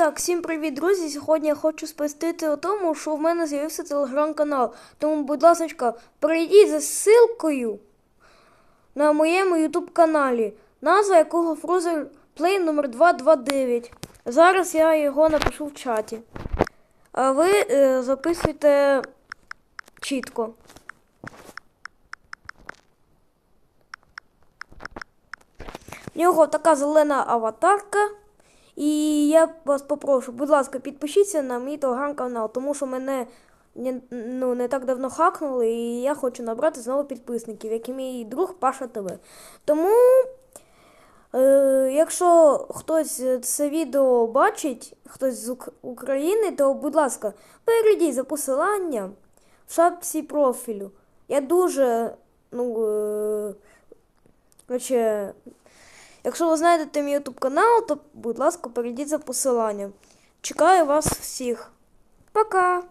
Так, всім привіт, друзі! Сьогодні я хочу сповістити о тому, що в мене з'явився телеграм-канал. Тому, будь ласка, перейдіть за ссылкою на моєму ютуб каналі, назва якого Frozen Play номер 229. Зараз я його напишу в чаті. А ви е, записуйте чітко. В нього така зелена аватарка. І я вас попрошу, будь ласка, підпишіться на мій телеграм-канал, тому що мене не, ну, не так давно хакнули, і я хочу набрати знову підписників, як і мій друг Паша ТВ. Тому, е, якщо хтось це відео бачить, хтось з Ук- України, то, будь ласка, перейдіть за посиланням в шапці профілю. Я дуже, ну, е, коротше, Якщо ви знайдете мій YouTube канал, то, будь ласка, перейдіть за посиланням. Чекаю вас всіх. Пока!